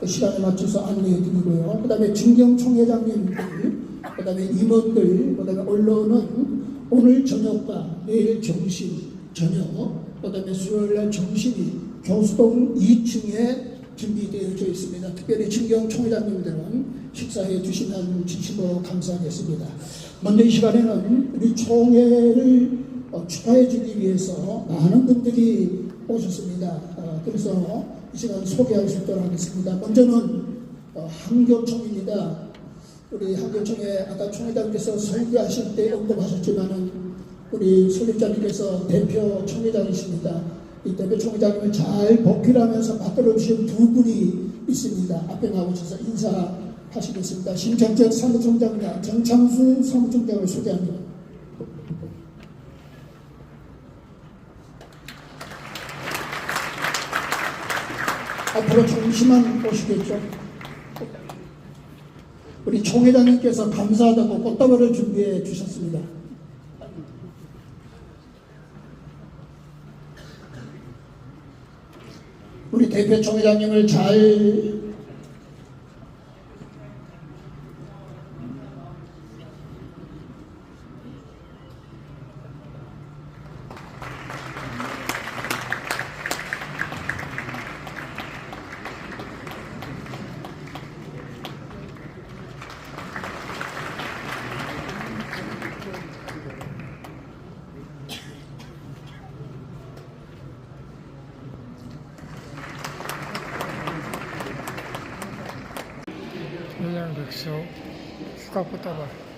그 시간에 맞춰서 안내해 드리고요. 그 다음에 진경 총회장님들, 그 다음에 임원들, 그 다음에 언론은 오늘 저녁과 내일 점심, 저녁, 그 다음에 수요일 날 점심이 교수동 2층에 준비되어져 있습니다. 특별히 진경 총회장님들은 식사해 주시면 진심으로 감사하겠습니다. 먼저 이 시간에는 우리 총회를 어, 축하해 주기 위해서 많은 분들이 오셨습니다. 어, 그래서 이 시간 소개할 수 있도록 하겠습니다. 먼저는 어, 한교총입니다. 우리 한교총회 아까 총회장께서 설교하실 때 언급하셨지만은 우리 소립자님께서 대표 총회장이십니다. 이 대표 총회장님을 잘 복귀하면서 받들어 주신 두 분이 있습니다. 앞에 나오셔서 인사하시겠습니다. 심정적 사무총장과 정창수 사무총장을 소개합니다. 앞으로 잠시만 오시겠죠? 우리 총 회장님께서 감사하다고 꽃다발을 준비해 주셨습니다. 우리 대표 총회장님을 잘 그냥 백서 수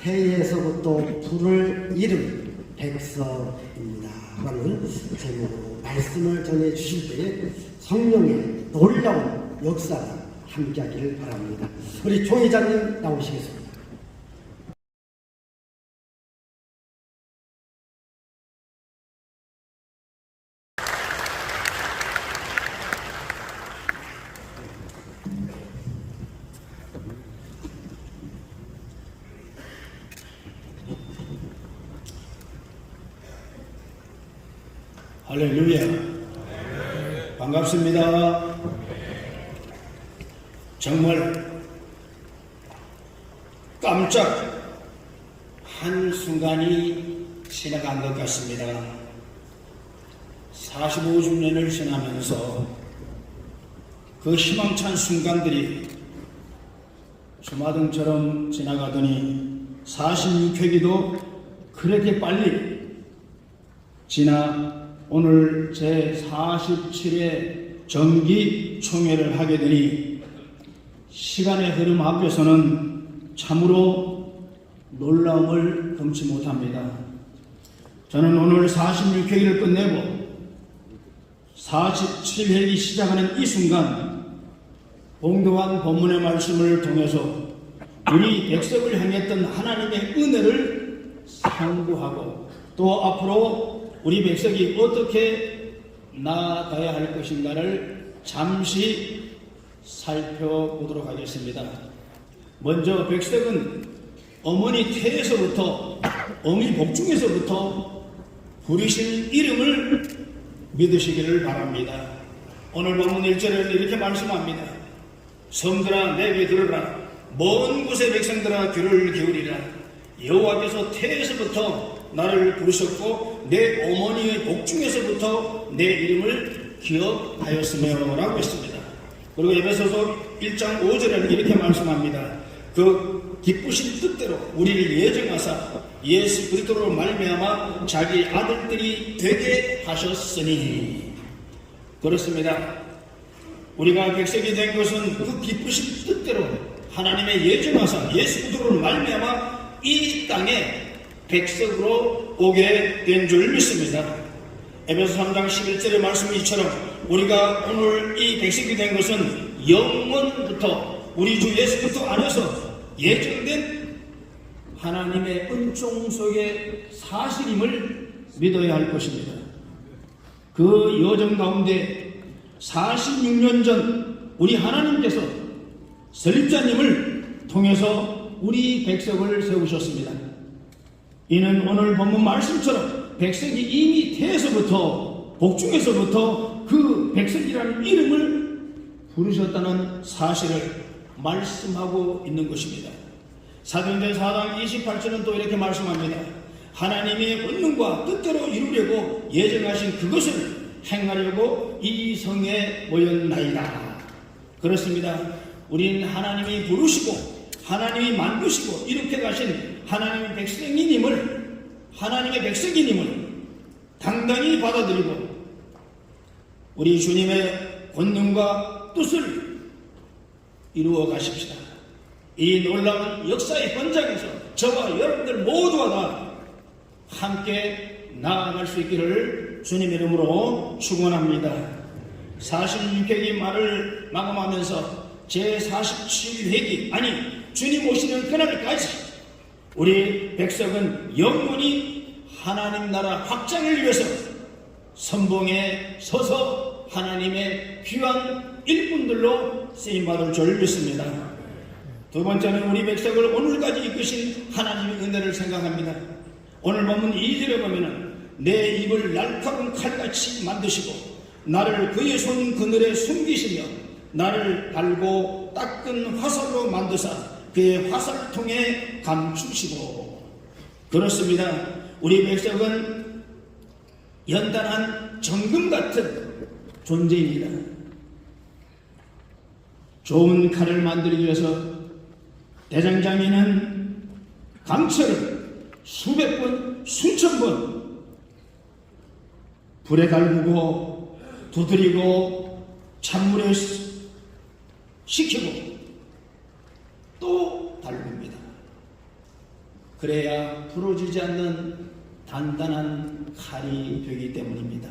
태에서부터 부를 이름 백서입니다. 라는 제목으로 말씀을 전해 주실 때에 성령의 놀라운 역사가 함께하기를 바랍니다. 우리 총회장님 나오시겠습니다. 할렐루야. 반갑습니다. 정말 깜짝 한순간이 지나간 것 같습니다. 45주년을 지나면서 그 희망찬 순간들이 주마등처럼 지나가더니 46회기도 그렇게 빨리 지나 오늘 제 47회 정기 총회를 하게 되니 시간의 흐름 앞에서는 참으로 놀라움을 금치 못합니다. 저는 오늘 46회기를 끝내고 47회기 시작하는 이 순간 봉도한 본문의 말씀을 통해서 우리 백성을 향했던 하나님의 은혜를 상고하고 또 앞으로 우리 백성이 어떻게 나아가야 할 것인가를 잠시 살펴보도록 하겠습니다. 먼저 백성은 어머니 태에서부터 어머니 복중에서부터 부르신 이름을 믿으시기를 바랍니다. 오늘 본문 1절에는 이렇게 말씀합니다. 성들아 내게 들으라 먼 곳의 백성들아 귀를 기울이라 여호와께서 태에서부터 나를 부르셨고 내 어머니의 복중에서부터 내 이름을 기억하였으며 라고 했습니다. 그리고 에베소서 1장 5절에는 이렇게 말씀합니다. 그 기쁘신 뜻대로 우리를 예정하사 예수 그리스도로 말미암아 자기 아들들이 되게 하셨으니 그렇습니다. 우리가 백성이 된 것은 그 기쁘신 뜻대로 하나님의 예정하사 예수 그리스도로 말미암아 이 땅에 백성으로 오게 된 줄 믿습니다. 에베소 3장 11절의 말씀 이처럼 우리가 오늘 이 백성이 된 것은 영원부터 우리 주 예수 그리스도 안에서 예정된 하나님의 은총 속의 사실임을 믿어야 할 것입니다. 그 여정 가운데 46년 전 우리 하나님께서 설립자님을 통해서 우리 백성을 세우셨습니다. 이는 오늘 본문 말씀처럼 백성이 이미 태에서부터 복중에서부터 그 백성이라는 이름을 부르셨다는 사실을 말씀하고 있는 것입니다. 사도행전 4장 28절은 또 이렇게 말씀합니다. 하나님의 본능과 뜻대로 이루려고 예정하신 그것을 행하려고 이 성에 모였나이다. 그렇습니다. 우리는 하나님이 부르시고 하나님이 만드시고 이렇게 가신 하나님의 백성이님을 하나님의 백성이님을 당당히 받아들이고 우리 주님의 권능과 뜻을 이루어 가십시다. 이 놀라운 역사의 현장에서 저와 여러분들 모두가 다 함께 나아갈 수 있기를 주님 이름으로 축원합니다. 46회기 말을 마감하면서 제 47회기 아니 주님 오시는 그날까지 우리 백성은 영원히 하나님 나라 확장을 위해서 선봉에 서서 하나님의 귀한 일꾼들로 쓰임받을 줄 믿습니다. 두 번째는 우리 백성을 오늘까지 이끄신 하나님의 은혜를 생각합니다. 오늘 본문 2절에 보면은 내 입을 날카로운 칼같이 만드시고 나를 그의 손 그늘에 숨기시며 나를 달고 닦은 화살로 만드사 그의 화살통에 감추시고 그렇습니다. 우리 백성은 연단한 정금 같은 존재입니다. 좋은 칼을 만들기 위해서 대장장이는 강철을 수백 번, 수천 번 불에 달구고 두드리고 찬물에 시- 식히고 또 달굽니다. 그래야 부러지지 않는 단단한 칼이 되기 때문입니다.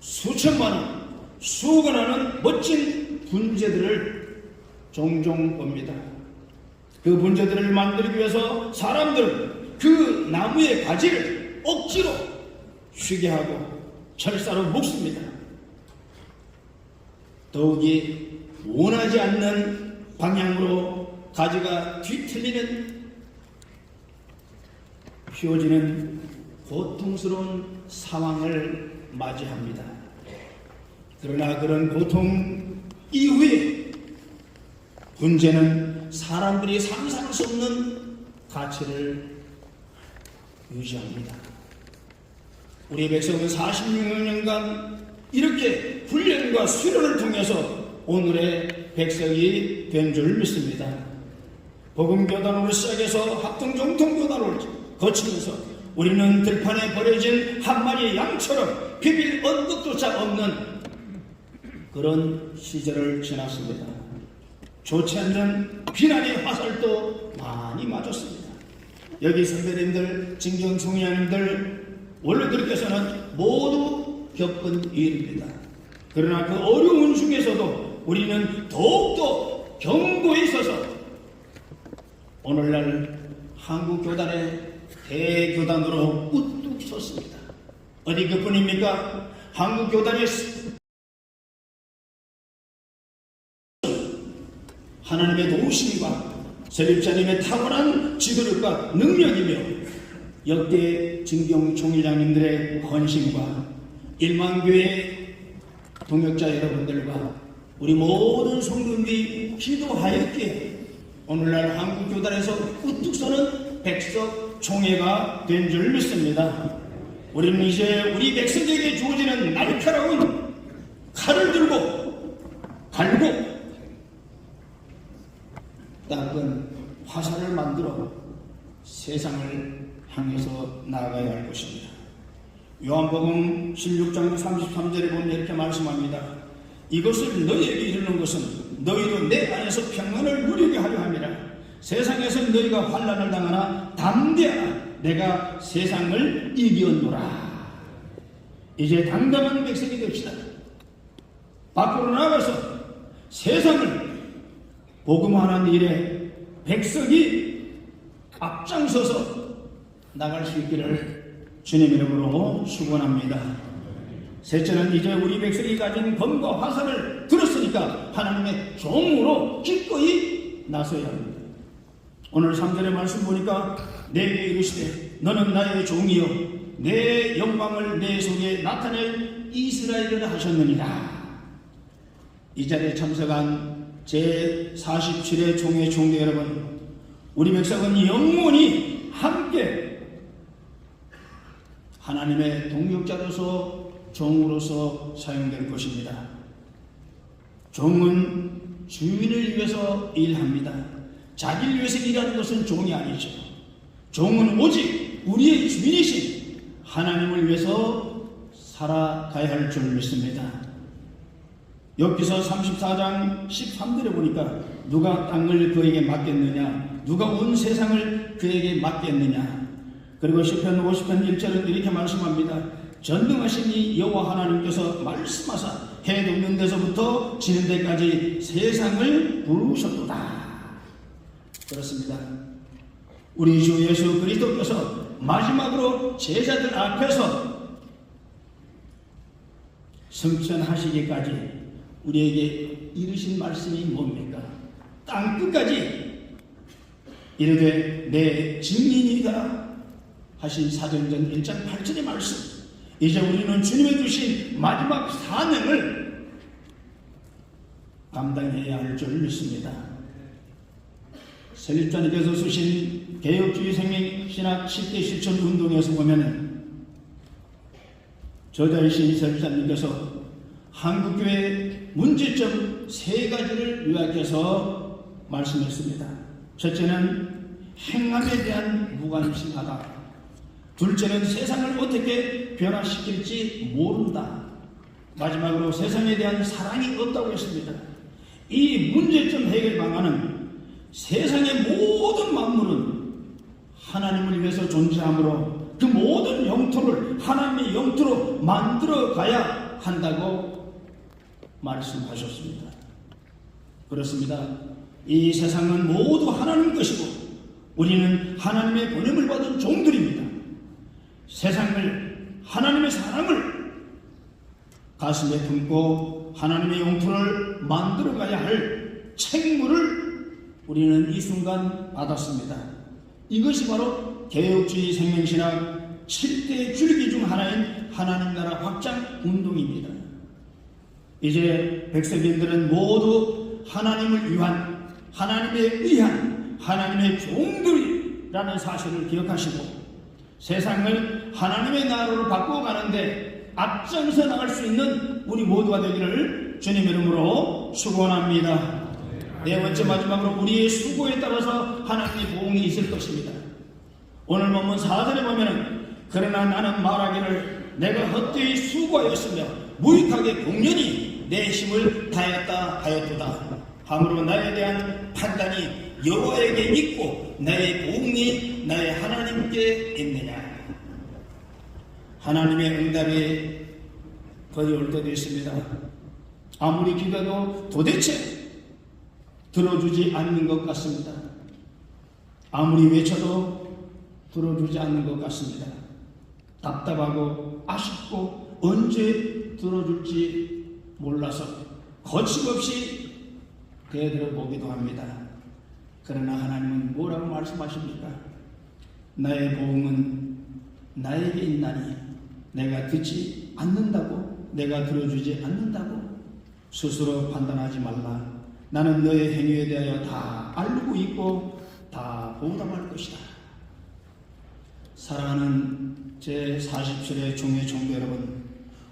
수천만 원, 수억원 하는 멋진 분재들을 종종 봅니다. 그 분재들을 만들기 위해서 사람들은 그 나무의 가지를 억지로 쉬게 하고 철사로 묶습니다. 더욱이 원하지 않는 방향으로 가지가 뒤틀리는 휘어지는 고통스러운 상황을 맞이합니다. 그러나 그런 고통 이후에 문제는 사람들이 상상할 수 없는 가치를 유지합니다. 우리 백성은 46년간 이렇게 훈련과 수련을 통해서 오늘의 백성이 된 줄 믿습니다. 복음교단으로 시작해서 합동정통교단을 거치면서 우리는 들판에 버려진 한 마리의 양처럼 비빌 언덕조차 없는 그런 시절을 지났습니다. 좋지 않는 비난의 화살도 많이 맞았습니다. 여기 선배님들, 진경총회님들, 원로들께서는 모두 겪은 일입니다. 그러나 그 어려운 중에서도 우리는 더욱더 경고에 있어서 오늘날 한국 교단의 대교단으로 우뚝 섰습니다. 어디 그뿐입니까? 한국 교단의 하나님의 도우심과 설립자님의 탁월한 지도력과 능력이며 역대 진경 총회장님들의 헌신과 일만교회 동역자 여러분들과 우리 모든 성도들이 기도하였기에 오늘날 한국 교단에서 우뚝 서는 백석 총회가 된 줄 믿습니다. 우리는 이제 우리 백성에게 주어지는 날카로운 칼을 들고 갈고 닦은 화살을 만들어 세상을 향해서 나아가야 할 것입니다. 요한복음 16장 33절에 보면 이렇게 말씀합니다. 이것을 너희에게 이르는 것은 너희도 내 안에서 평안을 누리게 하려 함이라. 세상에서 너희가 환란을 당하나 담대하라. 내가 세상을 이겼노라. 이제 당당한 백성이 됩시다. 밖으로 나가서 세상을 복음하는 일에 백성이 앞장서서 나갈 수 있기를 주님 이름으로 축원합니다. 셋째는 이제 우리 백성이 가진 검과 화살을 들었으니까 하나님의 종으로 기꺼이 나서야 합니다. 오늘 3절의 말씀 보니까 내게 이르시되 너는 나의 종이요 내 영광을 내 속에 나타낼 이스라엘을 하셨느니라. 이 자리에 참석한 제 47회 총회 총대 여러분, 우리 백성은 영원히 함께 하나님의 동역자로서 종으로서 사용될 것입니다. 종은 주인을 위해서 일합니다. 자기를 위해서 일하는 것은 종이 아니죠. 종은 오직 우리의 주인이신 하나님을 위해서 살아가야 할 줄 믿습니다. 여기서 34장 13절에 보니까 누가 땅을 그에게 맡겼느냐 누가 온 세상을 그에게 맡겼느냐 그리고 시편 50편 1절은 이렇게 말씀합니다 전능하신 이 여호와 하나님께서 말씀하사 해 돕는 데서부터 지는 데까지 세상을 부르셨도다 그렇습니다 우리 주 예수 그리스도께서 마지막으로 제자들 앞에서 성천하시기까지 우리에게 이르신 말씀이 뭡니까? 땅 끝까지 이르되 내 증인이다 하신 사도행전 1장 8절의 말씀 이제 우리는 주님의 주신 마지막 사명을 감당해야 할 줄 믿습니다. 설립자님께서 쓰신 개혁주의 생명신학 10대 실천 운동에서 보면은 저자이신 설립자님께서 한국교회 문제점 세 가지를 요약해서 말씀했습니다. 첫째는 행함에 대한 무관심하다. 둘째는 세상을 어떻게 변화시킬지 모른다. 마지막으로 세상에 대한 사랑이 없다고 했습니다. 이 문제점 해결 방안은 세상의 모든 만물은 하나님을 위해서 존재하므로 그 모든 영토를 하나님의 영토로 만들어 가야 한다고 말씀하셨습니다. 그렇습니다. 이 세상은 모두 하나님 것이고 우리는 하나님의 보냄을 받은 종들입니다. 세상을 하나님의 사랑을 가슴에 품고 하나님의 영토를 만들어 가야 할 책무를 우리는 이 순간 받았습니다. 이것이 바로 개혁주의 생명신학 7대 줄기 중 하나인 하나님 나라 확장 운동입니다. 이제 백성들은 모두 하나님을 위한 하나님에 의한 하나님의 종들이라는 사실을 기억하시고 세상을 하나님의 나라로 바꿔가는데 앞장서 나갈 수 있는 우리 모두가 되기를 주님 이름으로 축원합니다. 네 번째 마지막으로 우리의 수고에 따라서 하나님의 보응이 있을 것입니다. 오늘 본문 4절에 보면은 그러나 나는 말하기를 내가 헛되이 수고하였으며 무익하게 공연히 내 힘을 다했다 하였도다. 함으로 나에 대한 판단이 여호와에게 있고 나의 보응이 나의 하나님께 있느냐. 하나님의 응답이 거의 올 때도 있습니다. 아무리 기도해도 도대체 들어주지 않는 것 같습니다. 아무리 외쳐도 들어주지 않는 것 같습니다. 답답하고 아쉽고 언제 들어줄지 몰라서 거침없이 대들어 보기도 합니다. 그러나 하나님은 뭐라고 말씀하십니까? 나의 보응은 나에게 있나니 내가 듣지 않는다고 내가 들어주지 않는다고 스스로 판단하지 말라. 나는 너의 행위에 대하여 다 알고 있고 다 보답할 것이다. 사랑하는 제 47회 종회 종교 여러분,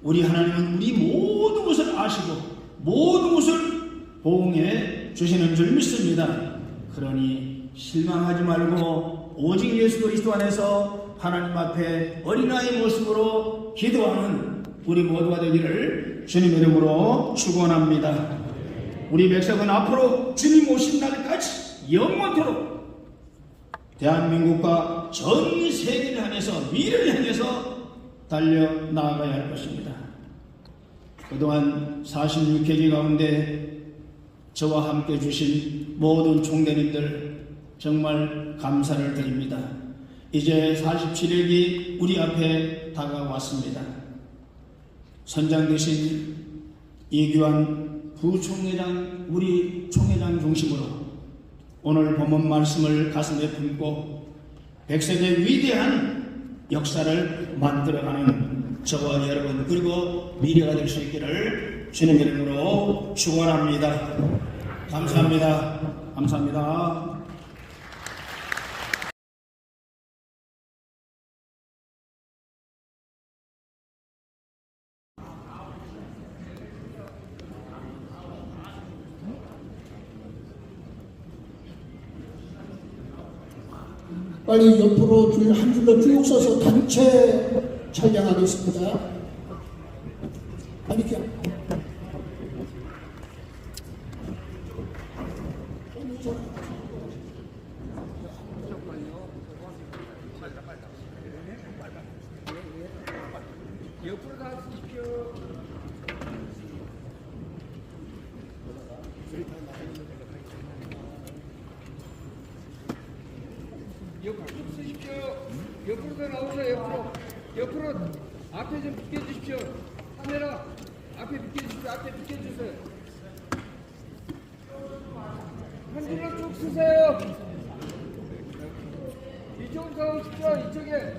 우리 하나님은 우리 모든 것을 아시고 모든 것을 보응해 주시는 줄 믿습니다. 그러니 실망하지 말고 오직 예수 그리스도 안에서 하나님 앞에 어린아이 모습으로 기도하는 우리 모두가 되기를 주님 이름으로 축원합니다. 우리 백성은 앞으로 주님 오신 날까지 영원토록 대한민국과 전 세계를 향해서 미래를 향해서 달려 나아가야 할 것입니다. 그동안 46회기 가운데 저와 함께 주신 모든 총대님들 정말 감사를 드립니다. 이제 47일기 우리 앞에 다가왔습니다. 선장 되신 이규환 부총회장, 우리 총회장 중심으로 오늘 본문 말씀을 가슴에 품고 백세대 위대한 역사를 만들어가는 저와 여러분 그리고 미래가 될 수 있기를 주님 이름으로 축원합니다. 감사합니다. 감사합니다. 빨리 옆으로 줄 한 줄로 쭉 서서 단체 촬영하겠습니다. 아니 그냥 옆으로 다 쓰십시오. 옆으로 좀 쓰십시오. 옆으로 더 나오세요. 옆으로. 옆으로 앞에 좀 비켜주십시오. 카메라 앞에 비켜주십시오. 앞에 비켜주세요. 한 줄로 쭉 쓰세요. 이쪽으로 가오십시오. 이쪽에.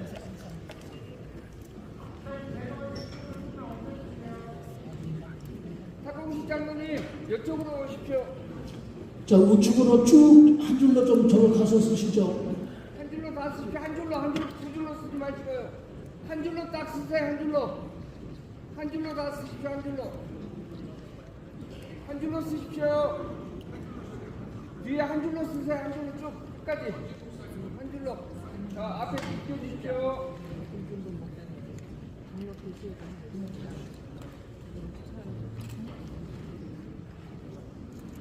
탁공식 장로님 이쪽으로 오십시오. 자 우측으로 쭉 한 줄로 좀 저로 가서 쓰시죠. 한 줄로 다 쓰십시오. 한 줄로 한 줄로 두 줄로 쓰지 마시고요. 한 줄로 딱 쓰세요. 한 줄로. 한 줄로 다 쓰십시오. 한 줄로. 한 줄로 쓰십시오. 뒤에 한 줄로 쓰세요. 한 줄로 쭉 끝까지. 한 줄로. 자 앞에 비켜주십시오.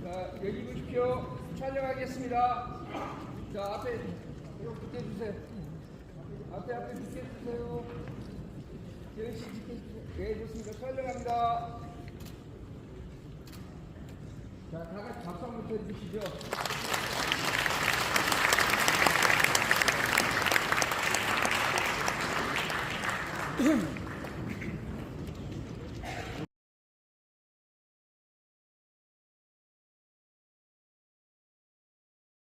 자 여기 보십시오. 촬영하겠습니다. 자 앞에 이렇게 비켜주세요. 앞에 앞에 비켜주세요. 여기 비켜주세요. 네 좋습니다. 촬영합니다. 자, 다 같이 박수 한번 쳐주시죠.